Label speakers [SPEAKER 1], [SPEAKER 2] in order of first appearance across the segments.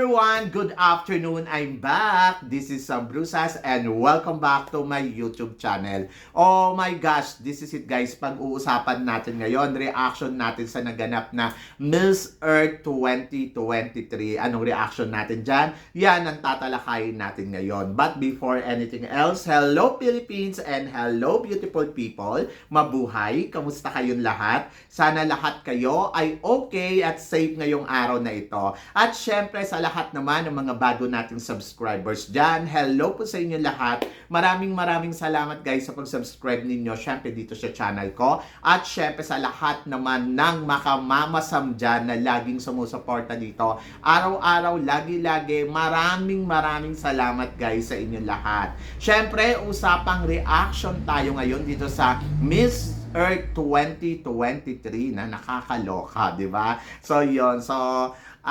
[SPEAKER 1] Everyone! Good afternoon! I'm back! This is Sam Brusas and welcome back to my YouTube channel. Oh my gosh! This is it guys. Pag-uusapan natin ngayon, reaction natin sa naganap na Miss Earth 2023. Anong reaction natin dyan? Yan ang tatalakayin natin ngayon. But before anything else, hello Philippines and hello beautiful people. Mabuhay! Kamusta kayong lahat? Sana lahat kayo ay okay at safe ngayong araw na ito. At syempre sa lahat naman ng mga bago nating subscribers dyan, hello po sa inyo lahat. Maraming maraming salamat guys sa pag-subscribe ninyo syempre dito sa channel ko. At syempre sa lahat naman ng makamamasam dyan na laging sumusuporta dito. Araw-araw, lagi-lagi, maraming maraming salamat guys sa inyo lahat. Syempre, usapang reaction tayo ngayon dito sa Miss Earth 2023 na nakakaloka, di ba? So, yon So,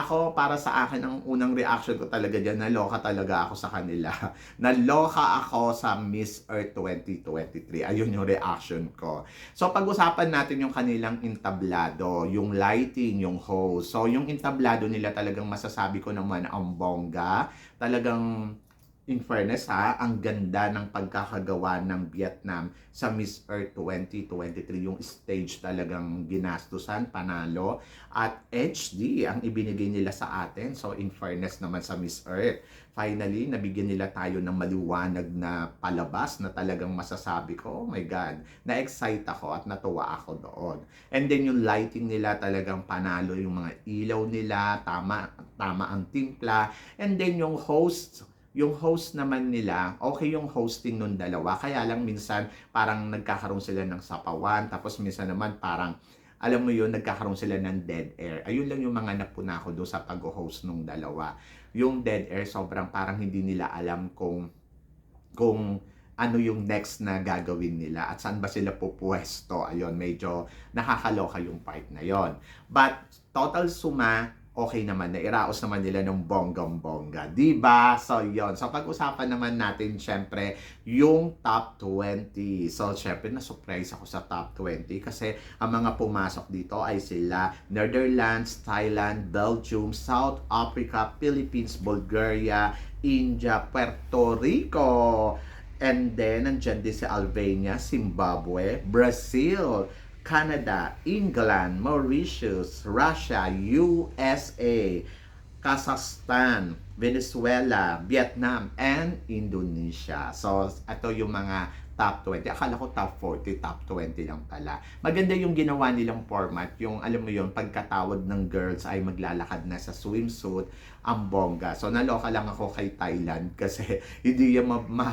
[SPEAKER 1] ako, para sa akin, ang unang reaction ko talaga dyan, naloka talaga ako sa kanila. Naloka ako sa Miss Earth 2023. Ayun yung reaction ko. So, pag-usapan natin yung kanilang intablado, yung lighting, yung host. So, yung intablado nila talagang masasabi ko naman ang bongga. Talagang in fairness ha, ang ganda ng pagkakagawa ng Vietnam sa Miss Earth 2023. Yung stage talagang ginastusan, panalo. At HD ang ibinigay nila sa atin. So in fairness naman sa Miss Earth. Finally, nabigyan nila tayo ng maliwanag na palabas na talagang masasabi ko, oh my God, na-excite ako at natuwa ako doon. And then yung lighting nila talagang panalo, yung mga ilaw nila, tama, tama ang timpla. And then yung host, yung host naman nila, okay yung hosting nung dalawa. Kaya lang minsan parang nagkakaroon sila ng sapawan. Tapos minsan naman parang, alam mo yun, nagkakaroon sila ng dead air. Ayun lang yung mga napuna ko doon sa pag-host nung dalawa. Yung dead air, sobrang parang hindi nila alam kung kung ano yung next na gagawin nila at saan ba sila pupwesto. Ayun, medyo nakakaloka yung part na yon. But total suma, okay naman, nairaos naman nila ng bonggang-bongga. Diba? So, yon So, pag-usapan naman natin, syempre, yung top 20. So, syempre, na-surprise ako sa top 20 kasi ang mga pumasok dito ay sila Netherlands, Thailand, Belgium, South Africa, Philippines, Bulgaria, India, Puerto Rico. And then, nandyan din si Albania, Zimbabwe, Brazil, Canada, England, Mauritius, Russia, USA, Kazakhstan, Venezuela, Vietnam, and Indonesia. So, ito yung mga top 20. Akala ko top 40, top 20 lang pala. Maganda yung ginawa nilang format. Yung, alam mo yun, pagkatawag ng girls ay maglalakad na sa swimsuit, ang bongga. So, naloka lang ako kay Thailand kasi hindi yung ma, ma,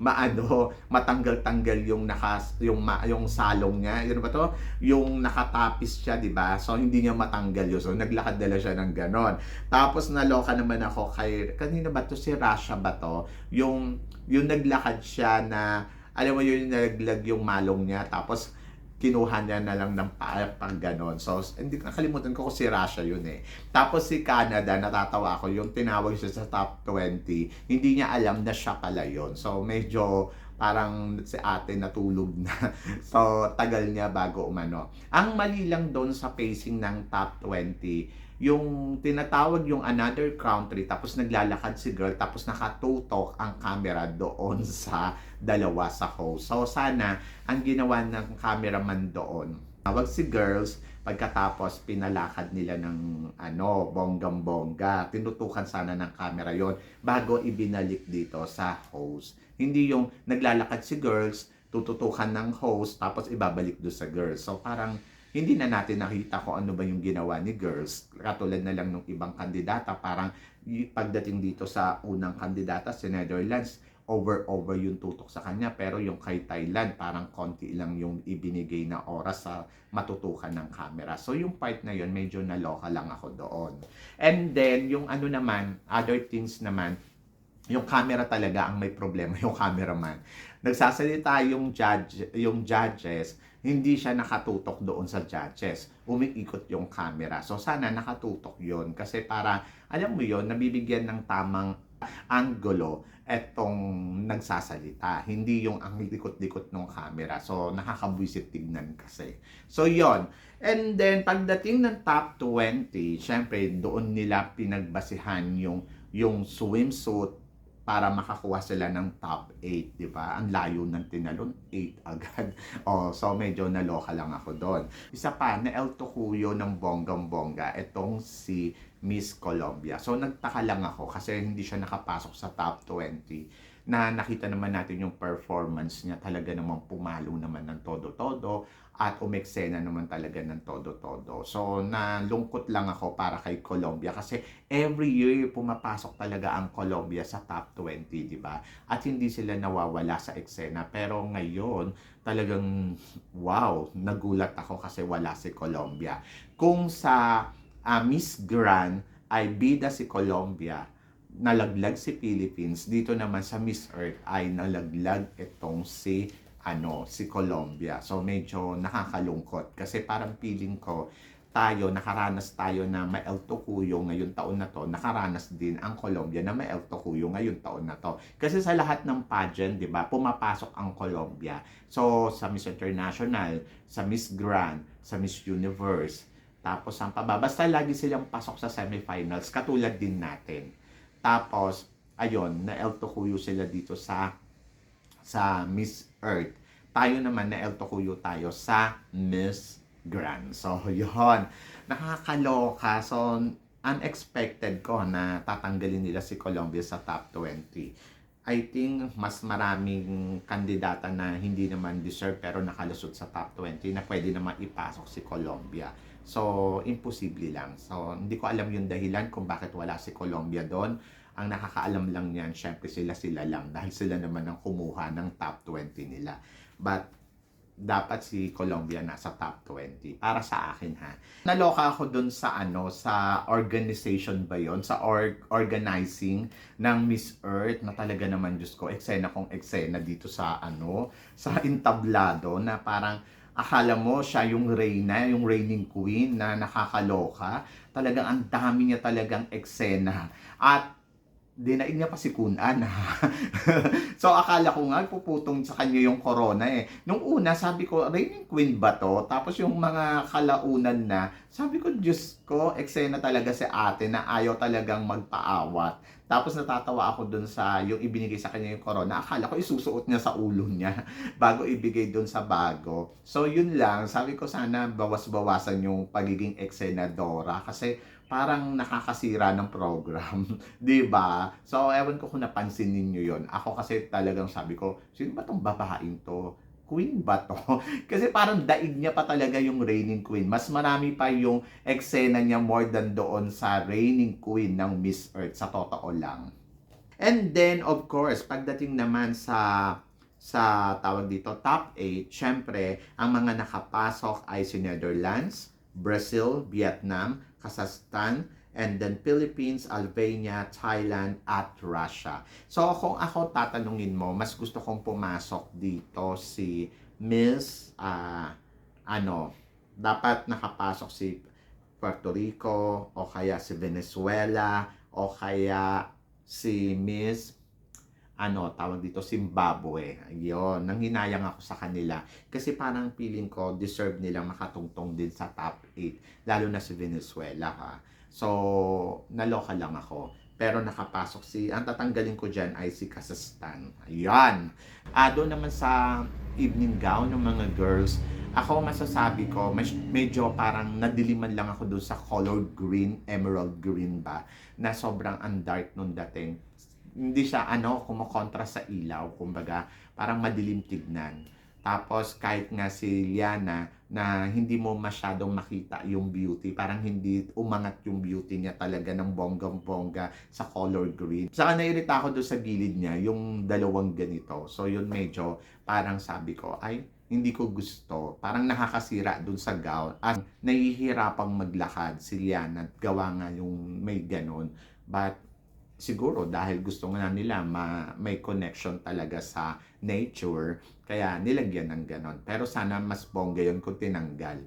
[SPEAKER 1] maano, matanggal-tanggal yung nakas, yung, ma, yung salong niya. Yun ba to? Yung nakatapis siya, di ba? So, hindi niya matanggal yun. So, naglakad dala siya ng ganon. Tapos, naloka naman ako kay, kanina ba to? Si Rasha ba to? Yung, yung naglakad siya na, alam mo yun, naglag yung malong niya, tapos kinuha niya na lang ng paa pang ganon. So, hindi nakalimutan ko kung si Russia yun eh. Tapos si Canada, natatawa ako, yung tinawag siya sa top 20, hindi niya alam na siya pala yun. So, medyo parang si ate natulog na. so, tagal niya bago umano. Ang mali lang doon sa pacing ng top 20, yung tinatawag yung another country tapos naglalakad si girl tapos nakatutok ang camera doon sa dalawa sa host. So sana ang ginawa ng cameraman doon, tawag si girls pagkatapos pinalakad nila ng ano, bonggam-bongga. Tinutukan sana ng camera yon bago ibinalik dito sa host. Hindi yung naglalakad si girls, tututukan ng host tapos ibabalik do sa girls. So parang hindi na natin nakita kung ano ba yung ginawa ni girls. Katulad na lang ng ibang kandidata, parang pagdating dito sa unang kandidata, si Netherlands, over-over yung tutok sa kanya. Pero yung kay Thailand, parang konti lang yung ibinigay na oras sa matutukan ng camera. So yung part na yun, medyo naloka lang ako doon. And then, yung ano naman, other things naman, yung camera talaga ang may problema, yung cameraman. Nagsasalita yung judge, yung judges, hindi siya nakatutok doon sa judges. Umiikot yung camera. So sana nakatutok yon kasi para alam mo yon nabibigyan ng tamang angulo etong nagsasalita. Hindi yung ang likot-likot ng camera. So, nakakabwisit tignan kasi. So, yon And then, pagdating ng top 20, syempre, doon nila pinagbasihan yung, yung swimsuit para makakuha sila ng top 8, di ba? Ang layo ng tinalon, 8 agad. oh, so medyo naloka lang ako doon. Isa pa, na El Tocuyo ng bonggang-bongga, itong si Miss Colombia. So nagtaka lang ako kasi hindi siya nakapasok sa top 20 na nakita naman natin yung performance niya talaga namang pumalo naman ng todo-todo at umeksena naman talaga ng todo-todo. So, nalungkot lang ako para kay Colombia kasi every year pumapasok talaga ang Colombia sa top 20, di ba? At hindi sila nawawala sa eksena. Pero ngayon, talagang wow, nagulat ako kasi wala si Colombia. Kung sa uh, Miss Grand ay bida si Colombia, nalaglag si Philippines, dito naman sa Miss Earth ay nalaglag itong si ano, si Colombia. So medyo nakakalungkot kasi parang feeling ko tayo, nakaranas tayo na may El Tocuyo ngayon taon na to, nakaranas din ang Colombia na may El Tocuyo ngayon taon na to. Kasi sa lahat ng pageant, di ba, pumapasok ang Colombia. So, sa Miss International, sa Miss Grand, sa Miss Universe, tapos ang paba, basta lagi silang pasok sa semifinals, katulad din natin. Tapos, ayun, na El Tocuyo sila dito sa sa Miss Earth. Tayo naman na El Tocuyo tayo sa Miss Grand. So, yun. Nakakaloka. So, unexpected ko na tatanggalin nila si Colombia sa top 20. I think mas maraming kandidata na hindi naman deserve pero nakalusot sa top 20 na pwede naman ipasok si Colombia. So, imposible lang. So, hindi ko alam yung dahilan kung bakit wala si Colombia doon. Ang nakakaalam lang niyan, syempre sila-sila lang dahil sila naman ang kumuha ng top 20 nila. But, dapat si Colombia nasa top 20 para sa akin ha. Naloka ako dun sa ano sa organization ba yon sa org organizing ng Miss Earth na talaga naman Diyos ko eksena kong eksena dito sa ano sa entablado na parang akala mo siya yung reyna, yung reigning queen na nakakaloka. Talagang ang dami niya talagang eksena. At dinaig niya pa si Kunan. so akala ko nga puputong sa kanya yung corona eh. Nung una sabi ko, reigning queen ba to? Tapos yung mga kalaunan na, sabi ko, Diyos ko, eksena talaga si ate na ayaw talagang magpaawat. Tapos natatawa ako dun sa yung ibinigay sa kanya yung corona. Akala ko isusuot niya sa ulo niya bago ibigay dun sa bago. So yun lang, sabi ko sana bawas-bawasan yung pagiging eksenadora kasi parang nakakasira ng program, 'di ba? So ewan ko kung napansin niyo 'yon. Ako kasi talagang sabi ko, sino ba tong babaeng to? Queen ba to? kasi parang daig niya pa talaga yung reigning queen. Mas marami pa yung eksena niya more than doon sa reigning queen ng Miss Earth sa totoo lang. And then of course, pagdating naman sa sa tawag dito top 8, syempre ang mga nakapasok ay si Netherlands, Brazil, Vietnam, Kazakhstan, and then Philippines, Albania, Thailand, at Russia. So kung ako tatanungin mo, mas gusto kong pumasok dito si Miss, uh, ano, dapat nakapasok si Puerto Rico, o kaya si Venezuela, o kaya si Miss ano, tawag dito, Zimbabwe. Ayun, nanghinayang ako sa kanila. Kasi parang feeling ko, deserve nilang makatungtong din sa top 8. Lalo na si Venezuela, ha. So, naloka lang ako. Pero nakapasok si, ang tatanggalin ko dyan ay si Kazakhstan. Ayan. Ah, doon naman sa evening gown ng mga girls, ako masasabi ko, medyo parang nadiliman lang ako doon sa color green, emerald green ba, na sobrang ang dark nung dating hindi siya ano, kumokontra sa ilaw, kumbaga, parang madilim tignan. Tapos kahit nga si Liana na hindi mo masyadong makita yung beauty, parang hindi umangat yung beauty niya talaga ng bonggang-bongga sa color green. Saka nairita ako doon sa gilid niya, yung dalawang ganito. So yun medyo parang sabi ko, ay hindi ko gusto. Parang nakakasira doon sa gown. At nahihirapang maglakad si Liana at gawa nga yung may ganon. But siguro dahil gusto nga nila ma, may connection talaga sa nature, kaya nilagyan ng ganon. Pero sana mas bongga yun kung tinanggal.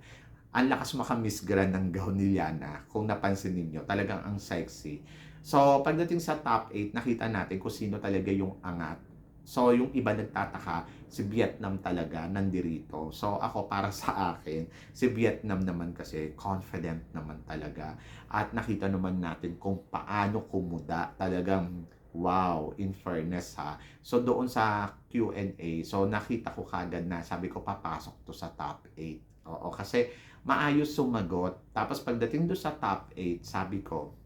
[SPEAKER 1] ang lakas makamiss grand ng gown ni Liana. Kung napansin ninyo, talagang ang sexy. So, pagdating sa top 8, nakita natin kung sino talaga yung angat. So, yung iba nagtataka, si Vietnam talaga nandirito. So, ako para sa akin, si Vietnam naman kasi confident naman talaga. At nakita naman natin kung paano kumuda. Talagang wow, in fairness ha. So, doon sa Q&A, so nakita ko kagad na sabi ko papasok to sa top 8. Oo, kasi maayos sumagot. Tapos pagdating do sa top 8, sabi ko,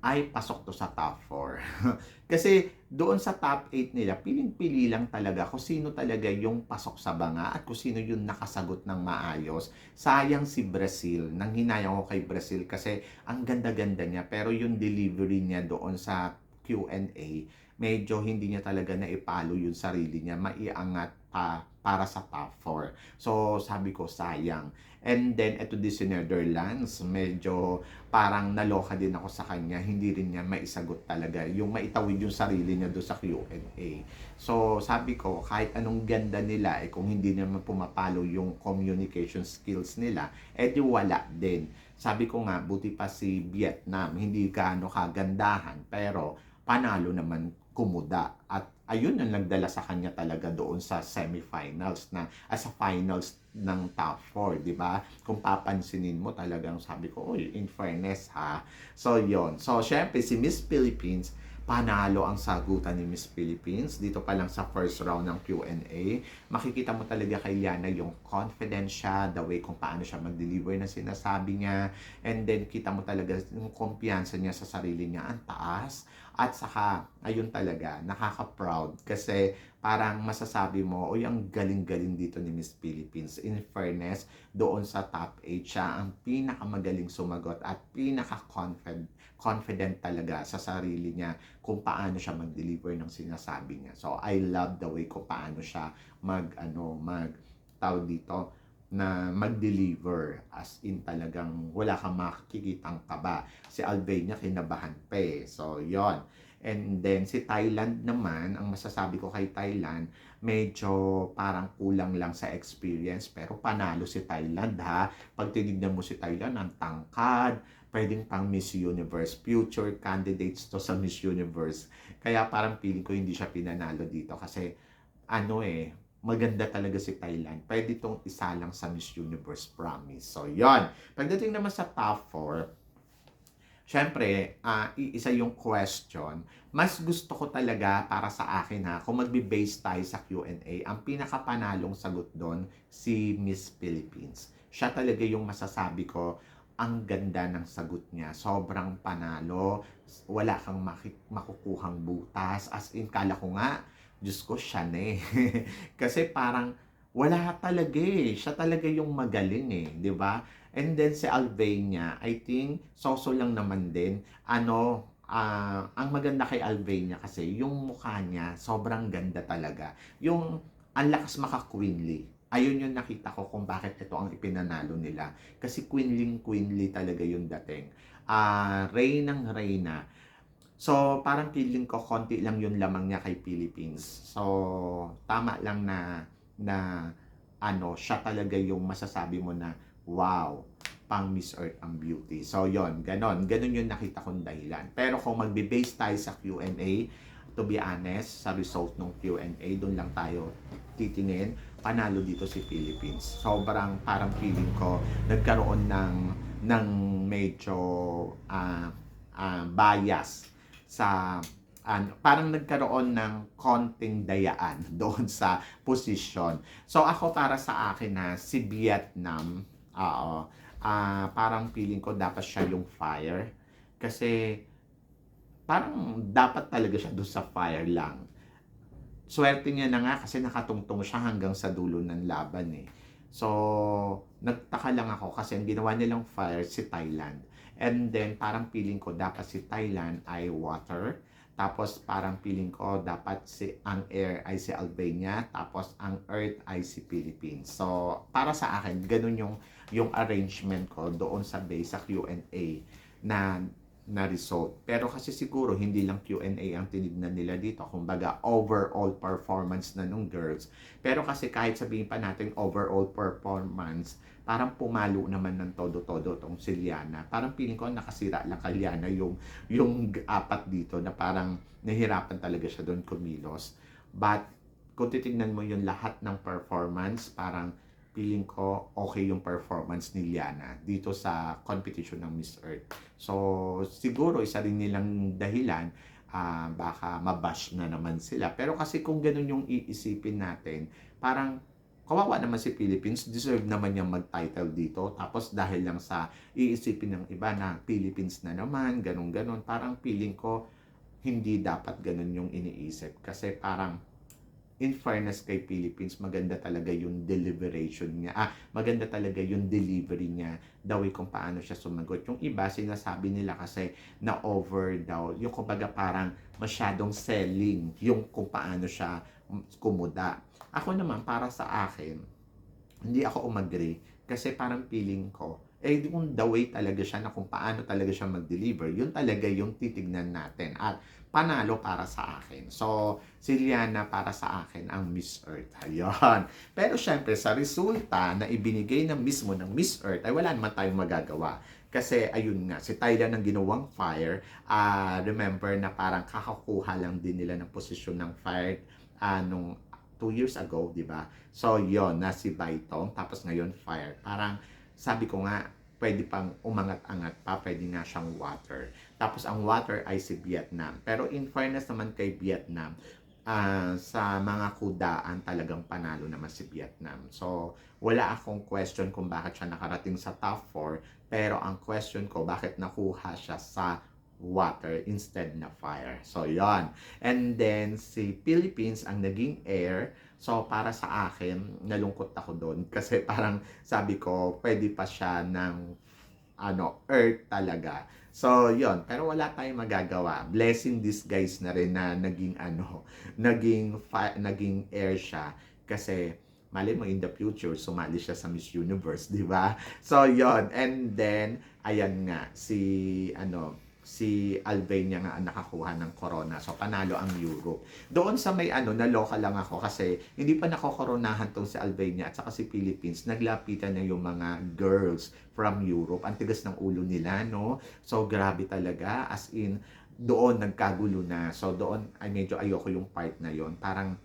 [SPEAKER 1] ay pasok to sa top 4. Kasi doon sa top 8 nila, piling-pili lang talaga kung sino talaga yung pasok sa banga at kung sino yung nakasagot ng maayos. Sayang si Brazil. Nang hinayang ko kay Brazil kasi ang ganda-ganda niya pero yung delivery niya doon sa Q&A, medyo hindi niya talaga naipalo yung sarili niya. Maiangat pa para sa top 4. So, sabi ko, sayang. And then, eto din si Netherlands, medyo parang naloka din ako sa kanya. Hindi rin niya maisagot talaga. Yung maitawid yung sarili niya doon sa Q&A. So, sabi ko, kahit anong ganda nila, eh, kung hindi naman pumapalo yung communication skills nila, eh wala din. Sabi ko nga, buti pa si Vietnam, hindi gaano kagandahan, pero panalo naman kumuda. At ayun yung nagdala sa kanya talaga doon sa semifinals na as a finals ng top 4, di ba? Kung papansinin mo talagang sabi ko, oy, in fairness ha. So, yon So, syempre, si Miss Philippines, panalo ang sagutan ni Miss Philippines dito pa lang sa first round ng Q&A. Makikita mo talaga kay Liana yung confidence siya, the way kung paano siya mag-deliver na sinasabi niya. And then, kita mo talaga yung kumpiyansa niya sa sarili niya, ang taas. At saka, ayun talaga, nakaka-proud kasi parang masasabi mo, oy, ang galing-galing dito ni Miss Philippines. In fairness, doon sa top 8 siya ang pinakamagaling sumagot at pinaka-confident confident talaga sa sarili niya kung paano siya mag-deliver ng sinasabi niya. So, I love the way kung paano siya mag, ano, mag, tawag dito, na mag-deliver as in talagang wala kang makikitang kaba. Si Albania kinabahan pa eh. So, yon And then, si Thailand naman, ang masasabi ko kay Thailand, medyo parang kulang lang sa experience. Pero panalo si Thailand ha. Pag tinignan mo si Thailand, ang tangkad, pwedeng pang Miss Universe, future candidates to sa Miss Universe. Kaya parang feeling ko hindi siya pinanalo dito kasi ano eh, maganda talaga si Thailand. Pwede itong isa lang sa Miss Universe promise. So, yon Pagdating naman sa top 4, Siyempre, uh, isa yung question. Mas gusto ko talaga para sa akin ha, kung magbe-base tayo sa Q&A, ang pinakapanalong sagot doon si Miss Philippines. Siya talaga yung masasabi ko, ang ganda ng sagot niya. Sobrang panalo. Wala kang makukuhang butas. As in, kala ko nga, Diyos ko, siya na eh. Kasi parang, wala talaga eh. Siya talaga yung magaling eh. di ba? And then si Albania, I think, soso lang naman din. Ano, uh, ang maganda kay Albania kasi, yung mukha niya, sobrang ganda talaga. Yung, ang lakas maka-queenly ayun yung nakita ko kung bakit ito ang ipinanalo nila. Kasi queenling-queenly talaga yung dating. Uh, Reynang Reyna. So, parang feeling ko, konti lang yung lamang niya kay Philippines. So, tama lang na, na, ano, siya talaga yung masasabi mo na, wow, pang Miss Earth ang beauty. So, yon ganon. Ganon yung nakita kong dahilan. Pero kung magbe-base tayo sa Q&A, to be honest, sa result ng Q&A, doon lang tayo titingin panalo dito si Philippines. Sobrang parang feeling ko nagkaroon ng ng medyo uh, uh, bias sa uh, parang nagkaroon ng konting dayaan doon sa posisyon. So ako para sa akin na si Vietnam, oo, uh, parang feeling ko dapat siya yung fire kasi parang dapat talaga siya doon sa fire lang swerte niya na nga kasi nakatungtong siya hanggang sa dulo ng laban eh. So, nagtaka lang ako kasi ang ginawa nilang fire si Thailand. And then, parang feeling ko dapat si Thailand ay water. Tapos, parang feeling ko dapat si ang air ay si Albania. Tapos, ang earth ay si Philippines. So, para sa akin, ganun yung, yung arrangement ko doon sa base sa Q&A na na result. Pero kasi siguro hindi lang Q&A ang tinignan nila dito. Kumbaga, overall performance na nung girls. Pero kasi kahit sabihin pa natin overall performance, parang pumalo naman ng todo-todo tong si Liana. Parang feeling ko nakasira lang kay Liana yung, yung apat dito na parang nahirapan talaga siya doon kumilos. But kung titignan mo yung lahat ng performance, parang feeling ko okay yung performance ni Liana dito sa competition ng Miss Earth. So, siguro isa rin nilang dahilan ah, baka mabash na naman sila. Pero kasi kung ganun yung iisipin natin, parang kawawa naman si Philippines, deserve naman niyang mag-title dito. Tapos dahil lang sa iisipin ng iba na Philippines na naman, ganun-ganun, parang feeling ko hindi dapat ganun yung iniisip. Kasi parang in fairness kay Philippines, maganda talaga yung deliberation niya. Ah, maganda talaga yung delivery niya, the way kung paano siya sumagot. Yung iba, sinasabi nila kasi na over daw. Yung kumbaga parang masyadong selling yung kung paano siya kumuda. Ako naman, para sa akin, hindi ako umagree. Kasi parang feeling ko, eh kung the way talaga siya na kung paano talaga siya mag-deliver, yun talaga yung titignan natin. At panalo para sa akin. So, si Liana para sa akin ang Miss Earth. Ayun. Pero syempre, sa resulta na ibinigay ng mismo ng Miss Earth, ay wala naman tayong magagawa. Kasi ayun nga, si Tyler ng ginawang fire, ah remember na parang kakakuha lang din nila ng posisyon ng fire ah, nung two years ago, di ba? So, yon na si Baitong, tapos ngayon fire. Parang sabi ko nga, pwede pang umangat-angat pa, pwede nga siyang water. Tapos ang water ay si Vietnam. Pero in fairness naman kay Vietnam, ah, sa mga kudaan talagang panalo naman si Vietnam. So, wala akong question kung bakit siya nakarating sa top 4. Pero ang question ko, bakit nakuha siya sa water instead na fire. So, yon And then, si Philippines ang naging air. So, para sa akin, nalungkot ako doon. Kasi parang sabi ko, pwede pa siya ng ano, earth talaga. So, yon Pero wala tayong magagawa. Blessing this guys na rin na naging ano, naging, fi- naging air siya. Kasi, mali mo in the future, sumali siya sa Miss Universe, di ba? So, yon And then, ayan nga, si, ano, si Albania nga nakakuha ng corona. So, panalo ang Europe. Doon sa may ano, naloka lang ako kasi hindi pa nakokoronahan tong si Albania at saka si Philippines. Naglapitan na yung mga girls from Europe. Ang tigas ng ulo nila, no? So, grabe talaga. As in, doon nagkagulo na. So, doon, ay medyo ayoko yung part na yon Parang,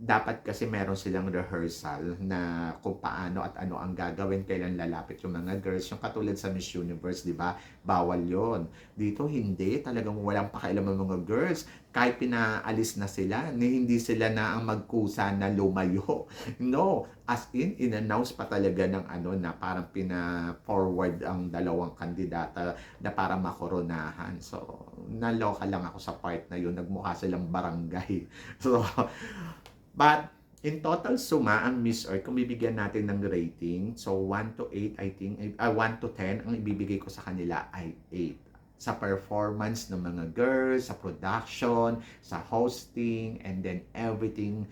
[SPEAKER 1] dapat kasi meron silang rehearsal na kung paano at ano ang gagawin, kailan lalapit yung mga girls. Yung katulad sa Miss Universe, di ba? Bawal yon Dito, hindi. Talagang walang pakialam ang mga girls. Kahit pinaalis na sila, hindi sila na ang magkusa na lumayo. No. As in, in-announce pa talaga ng ano na parang pina-forward ang dalawang kandidata na para makoronahan. So, naloka lang ako sa part na yun. Nagmukha silang barangay. So, But in total suma, ang Miss Earth, kung bibigyan natin ng rating, so 1 to 8, I think, uh, 1 to 10, ang ibibigay ko sa kanila ay 8 sa performance ng mga girls, sa production, sa hosting, and then everything.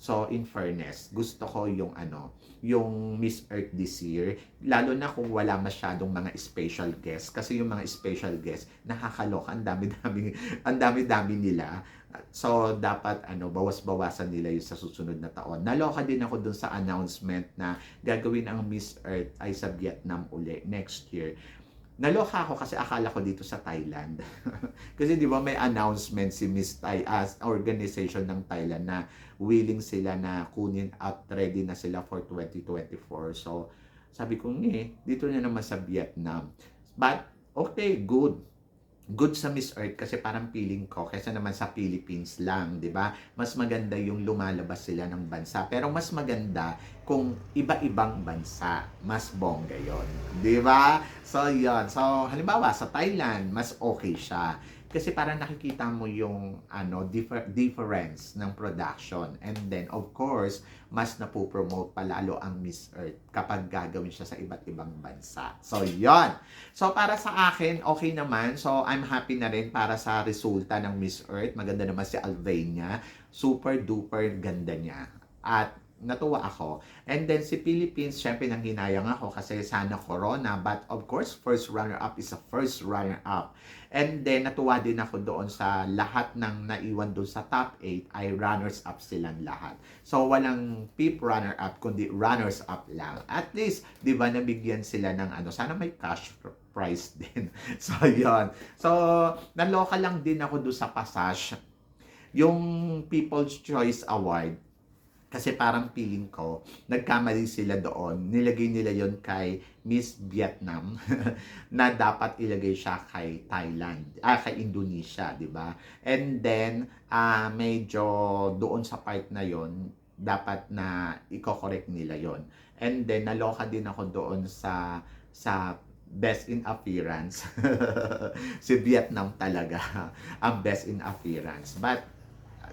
[SPEAKER 1] So, in fairness, gusto ko yung ano, yung Miss Earth this year, lalo na kung wala masyadong mga special guests. Kasi yung mga special guests, nakakaloka, ang dami-dami, ang dami-dami nila. So, dapat ano, bawas-bawasan nila yung sa susunod na taon. Naloka din ako dun sa announcement na gagawin ang Miss Earth ay sa Vietnam uli next year. Naloka ako kasi akala ko dito sa Thailand. kasi di ba may announcement si Miss Thai as organization ng Thailand na willing sila na kunin at ready na sila for 2024. So, sabi ko, eh, dito na naman sa Vietnam. But, okay, good good sa Miss Earth kasi parang feeling ko kaysa naman sa Philippines lang, 'di ba? Mas maganda yung lumalabas sila ng bansa. Pero mas maganda kung iba-ibang bansa, mas bongga 'yon, 'di ba? So 'yon. So halimbawa sa Thailand, mas okay siya. Kasi parang nakikita mo yung ano differ, difference ng production. And then of course, mas napopromote palalo ang Miss Earth kapag gagawin siya sa iba't ibang bansa. So, yon. So, para sa akin, okay naman. So, I'm happy na rin para sa resulta ng Miss Earth. Maganda naman si Alvania. Super duper ganda niya. At natuwa ako. And then si Philippines, syempre nang hinayang ako kasi sana corona. But of course, first runner-up is a first runner-up. And then natuwa din ako doon sa lahat ng naiwan doon sa top 8 ay runners-up silang lahat. So walang peep runner-up kundi runners-up lang. At least, di ba nabigyan sila ng ano, sana may cash prize din. so yon So naloka lang din ako doon sa passage. Yung People's Choice Award, kasi parang feeling ko, nagkamali sila doon. Nilagay nila yon kay Miss Vietnam na dapat ilagay siya kay Thailand, ah, kay Indonesia, di ba? And then, ah medyo doon sa part na yon dapat na i-correct nila yon And then, naloka din ako doon sa sa best in appearance. si Vietnam talaga ang best in appearance. But,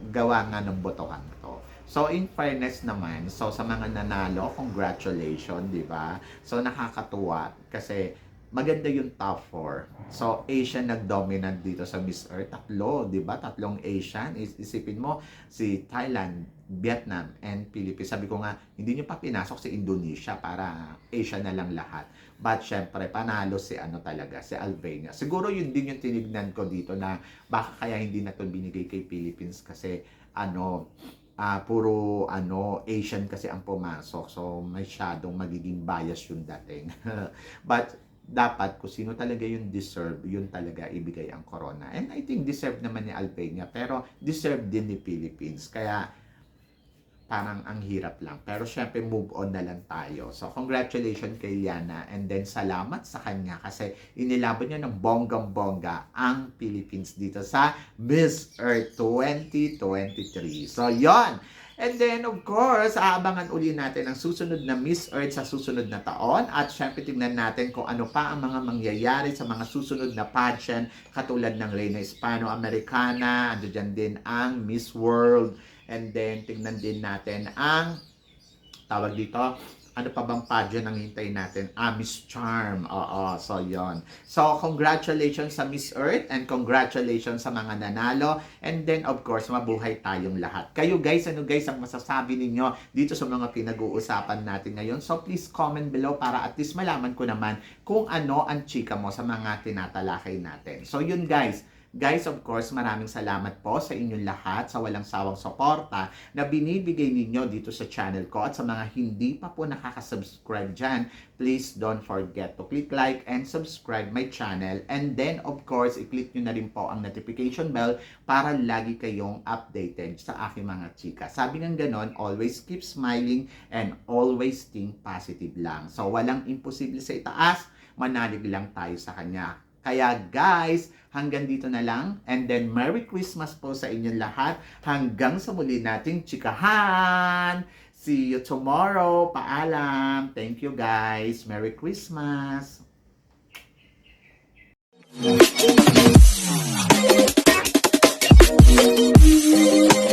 [SPEAKER 1] gawa nga ng botohan to. So, in fairness naman, so sa mga nanalo, congratulations, di ba? So, nakakatuwa kasi maganda yung top 4. So, Asian nag-dominant dito sa Miss Earth. Tatlo, di ba? Tatlong Asian. Is- Isipin mo, si Thailand, Vietnam, and Philippines. Sabi ko nga, hindi nyo pa pinasok si Indonesia para Asia na lang lahat. But syempre, panalo si ano talaga, si Albania. Siguro yun din yung tinignan ko dito na baka kaya hindi na binigay kay Philippines kasi ano, ah puro ano Asian kasi ang pumasok. So masyadong magiging bias yung dating. But dapat kung sino talaga yung deserve, yun talaga ibigay ang corona. And I think deserve naman ni Albania, pero deserve din ni Philippines. Kaya parang ang hirap lang. Pero syempre move on na lang tayo. So congratulations kay Liana and then salamat sa kanya kasi inilaban niya ng bonggang-bongga ang Philippines dito sa Miss Earth 2023. So yon. And then, of course, aabangan uli natin ang susunod na Miss Earth sa susunod na taon. At syempre, tingnan natin kung ano pa ang mga mangyayari sa mga susunod na pageant katulad ng Reina Hispano-Americana. Ando dyan din ang Miss World. And then, tingnan din natin ang tawag dito, ano pa bang pageant ang hintay natin? Ah, Miss Charm. Oo, so yon. So, congratulations sa Miss Earth and congratulations sa mga nanalo. And then, of course, mabuhay tayong lahat. Kayo guys, ano guys ang masasabi ninyo dito sa mga pinag-uusapan natin ngayon? So, please comment below para at least malaman ko naman kung ano ang chika mo sa mga tinatalakay natin. So, yun guys. Guys, of course, maraming salamat po sa inyong lahat sa walang sawang suporta na binibigay ninyo dito sa channel ko at sa mga hindi pa po nakaka-subscribe dyan, please don't forget to click like and subscribe my channel and then of course, i-click nyo na rin po ang notification bell para lagi kayong updated sa aking mga chika. Sabi ng ganon, always keep smiling and always think positive lang. So, walang imposible sa itaas, manalig lang tayo sa kanya. Kaya guys, hanggang dito na lang. And then Merry Christmas po sa inyong lahat. Hanggang sa muli nating chikahan. See you tomorrow. Paalam. Thank you guys. Merry Christmas. Thank you.